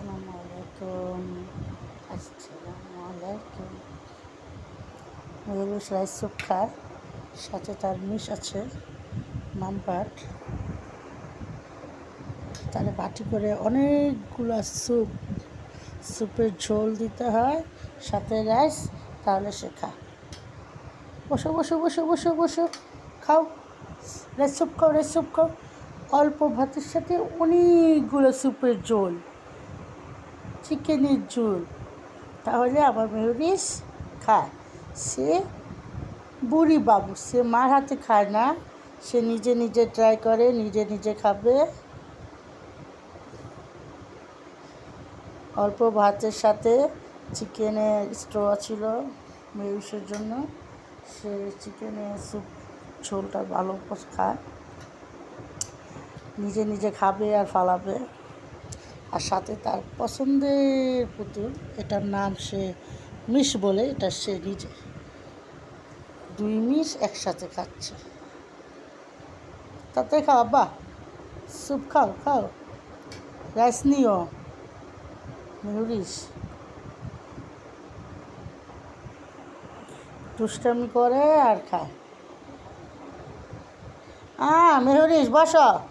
আসসালামু আলাইকুম। আসসালামু আলাইকুম। স্যুপ খায় সাথে তার মিশ আছে মামপাট তাহলে বাটি করে অনেকগুলো স্যুপ, স্যুপের ঝোল দিতে হয়, সাথে রাইস, তাহলে সে খায় বসো বসো বসো বসো বসো, খাও। রাইস, স্যুপ খাও, রাইস, স্যুপ খাও। অল্প ভাতের সাথে অনেকগুলো স্যুপের ঝোল। চিকেনের ঝোল। তাহলে আমার মেহরিস খায়। সে বুড়ি বাবু, সে মার হাতে খায় না। সে নিজে নিজে ট্রাই করে, নিজে নিজে খাবে। অল্প ভাতের সাথে চিকেনের স্ট্র ছিল মেয়ুসের জন্য। সে চিকেনের স্যুপ ঝোলটা ভালো খায়। নিজে নিজে খাবে আর ফালাবে। আর সাথে তার পছন্দের পুতুল, এটার নাম সে মিশ বলে, এটা সে নিজে। দুই মিশ একসাথে খাচ্ছে। তাতে খাও আব্বা, স্যুপ খাও খাও। রাইস নিও মেহরিস দুষ্টামি করে আর খায়। আ মেহরিস বসো।